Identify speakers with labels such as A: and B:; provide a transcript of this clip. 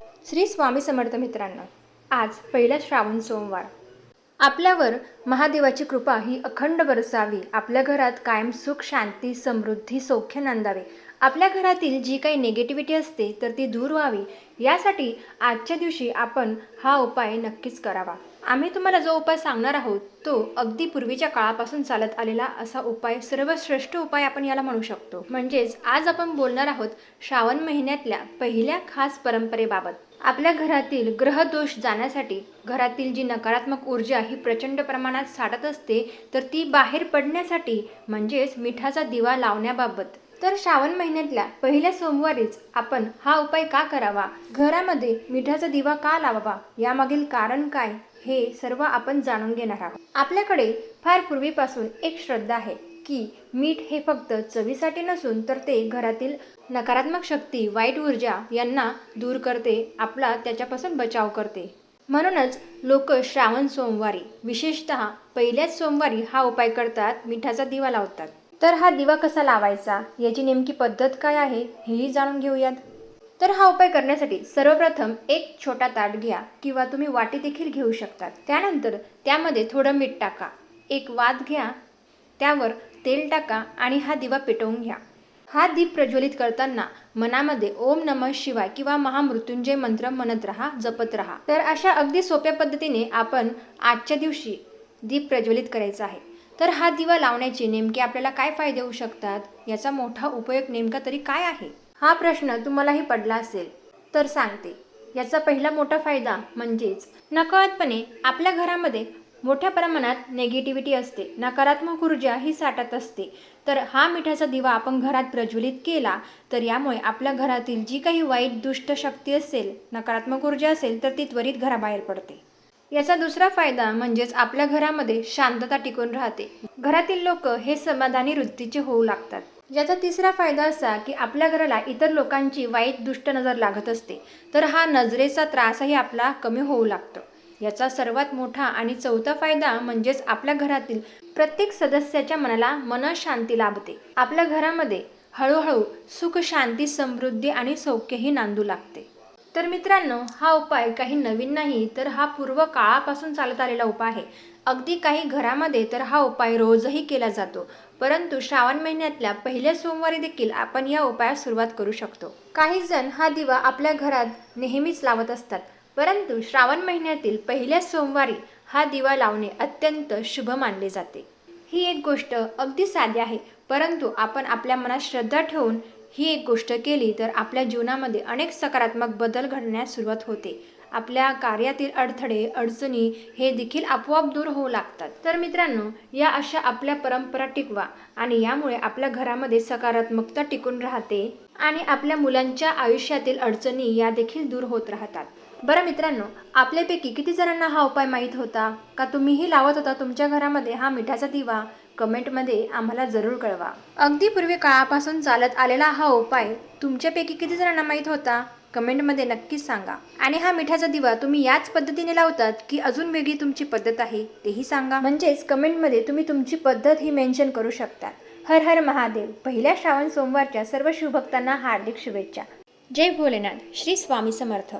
A: श्री स्वामी समर्थ मित्रांनो आज पहिला श्रावण सोमवार. आपल्यावर महादेवाची कृपा ही अखंड बरसावी. आपल्या घरात कायम सुख शांती समृद्धी सौख्य नांदावे. आपल्या घरातील जी काही निगेटिव्हिटी असते तर ती दूर व्हावी. यासाठी आजच्या दिवशी आपण हा उपाय नक्कीच करावा. आम्ही तुम्हाला जो उपाय सांगणार आहोत तो अगदी पूर्वीच्या काळापासून चालत आलेला असा उपाय सर्वश्रेष्ठ उपाय आपण याला म्हणू शकतो. म्हणजेच आज आपण बोलणार आहोत श्रावण महिन्यातल्या पहिल्या खास परंपरेबाबत. आपल्या घरातील ग्रहदोष जाण्यासाठी घरातील जी नकारात्मक ऊर्जा ही प्रचंड प्रमाणात साठत असते तर ती बाहेर पडण्यासाठी म्हणजेच मिठाचा दिवा लावण्याबाबत. तर श्रावण महिन्यातल्या पहिल्या सोमवारीच आपण हा उपाय का करावा? घरामध्ये मिठाचा दिवा का लावावा? यामागील कारण काय? हे सर्व आपण जाणून घेणार आहोत. आपल्याकडे फार पूर्वीपासून एक श्रद्धा आहे की मीठ हे फक्त चवीसाठी नसून तर ते घरातील नकारात्मक शक्ती वाईट ऊर्जा यांना दूर करते आपला त्याच्यापासून बचाव करते. म्हणूनच लोक श्रावण सोमवारी विशेषतः पहिल्याच सोमवारी हा उपाय करतात मिठाचा दिवा लावतात. तर हा दिवा कसा लावायचा? याची नेमकी पद्धत काय आहे? हेही जाणून घेऊयात. तर हा उपाय करण्यासाठी सर्वप्रथम एक छोटा ताट घ्या किंवा तुम्ही वाटी देखील घेऊ शकतात त्यानंतर त्यामध्ये थोडं मीठ टाका. एक वात घ्या. त्यावर तेल टाका आणि हा दिवा पेटवून घ्या. हा दीप प्रज्वलित करताना मनामध्ये ओम नमः शिवाय किंवा महामृत्युंजय मंत्र म्हणत राहा जपत राहा. तर अशा अगदी सोप्या पद्धतीने आपण आजच्या दिवशी दीप प्रज्वलित करायचा आहे. तर हा दिवा लावण्याचे नेमके आपल्याला काय फायदे होऊ शकतात? याचा मोठा उपयोग नेमका तरी काय आहे? हा प्रश्न तुम्हालाही पडला असेल तर सांगते. याचा पहिला मोठा फायदा म्हणजेच नकळतपणे आपल्या घरामध्ये मोठ्या प्रमाणात नेगेटिव्हिटी असते. नकारात्मक ऊर्जा ही साठत असते. तर हा मिठाचा दिवा आपण घरात प्रज्वलित केला तर यामुळे आपल्या घरातील जी काही वाईट दुष्ट शक्ती असेल नकारात्मक ऊर्जा असेल तर ती त्वरित घराबाहेर पडते. याचा दुसरा फायदा म्हणजेच आपल्या घरामध्ये शांतता टिकून राहते. घरातील लोक हे समाधानी वृत्तीचे होऊ लागतात. याचा तिसरा फायदा असा की आपल्या घराला इतर लोकांची वाईट दुष्ट नजर लागत असते तर हा नजरेचा त्रासही आपला कमी होऊ लागतो. याचा सर्वात मोठा आणि चौथा फायदा म्हणजेच आपल्या घरातील प्रत्येक सदस्याच्या मनाला मनशांती लाभते. आपल्या घरामध्ये हळूहळू सुख शांती समृद्धी आणि सौख्यही नांदू लागते. तर मित्रांनो हा उपाय काही नवीन नाही तर हा पूर्व काळापासून चालत आलेला उपाय आहे. अगदी काही घरामध्ये तर हा उपाय रोजही केला जातो. परंतु श्रावण महिन्यातल्या पहिल्या सोमवारी देखील आपण या उपायास सुरुवात करू शकतो. काही जण हा दिवा आपल्या घरात नेहमीच लावत असतात. परंतु श्रावण महिन्यातील पहिल्या सोमवारी हा दिवा लावणे अत्यंत शुभ मानले जाते. ही एक गोष्ट अगदी साधी आहे परंतु आपण आपल्या मनात श्रद्धा ठेवून ही एक गोष्ट केली तर आपल्या जीवनामध्ये अनेक सकारात्मक बदल घडण्यास सुरुवात होते. आपल्या कार्यातील अडथळे अडचणी हे देखील आपोआप दूर होऊ लागतात. तर मित्रांनो या अशा आपल्या परंपरा टिकवा आणि यामुळे आपल्या घरामध्ये सकारात्मकता टिकून राहते आणि आपल्या मुलांच्या आयुष्यातील अडचणी या देखील दूर होत राहतात. बरं मित्रांनो आपल्यापैकी किती जणांना हा उपाय माहीत होता? का तुम्हीही लावत होता तुमच्या घरामध्ये हा मिठाचा दिवा? कमेंटमध्ये आम्हाला जरूर कळवा. अगदी पूर्वी काळापासून चालत आलेला हा उपाय तुमच्यापैकी किती जणांना माहीत होता? कमेंटमध्ये नक्कीच सांगा. आणि हा मिठाचा दिवा तुम्ही याच पद्धतीने लावतात की अजून वेगळी तुमची पद्धत आहे तेही सांगा. म्हणजेच कमेंटमध्ये तुम्ही तुमची पद्धत ही मेन्शन करू शकता हर हर महादेव. पहिल्या श्रावण सोमवारच्या सर्व शिवभक्तांना हार्दिक शुभेच्छा. जय भोलेनाथ. श्री स्वामी समर्थ.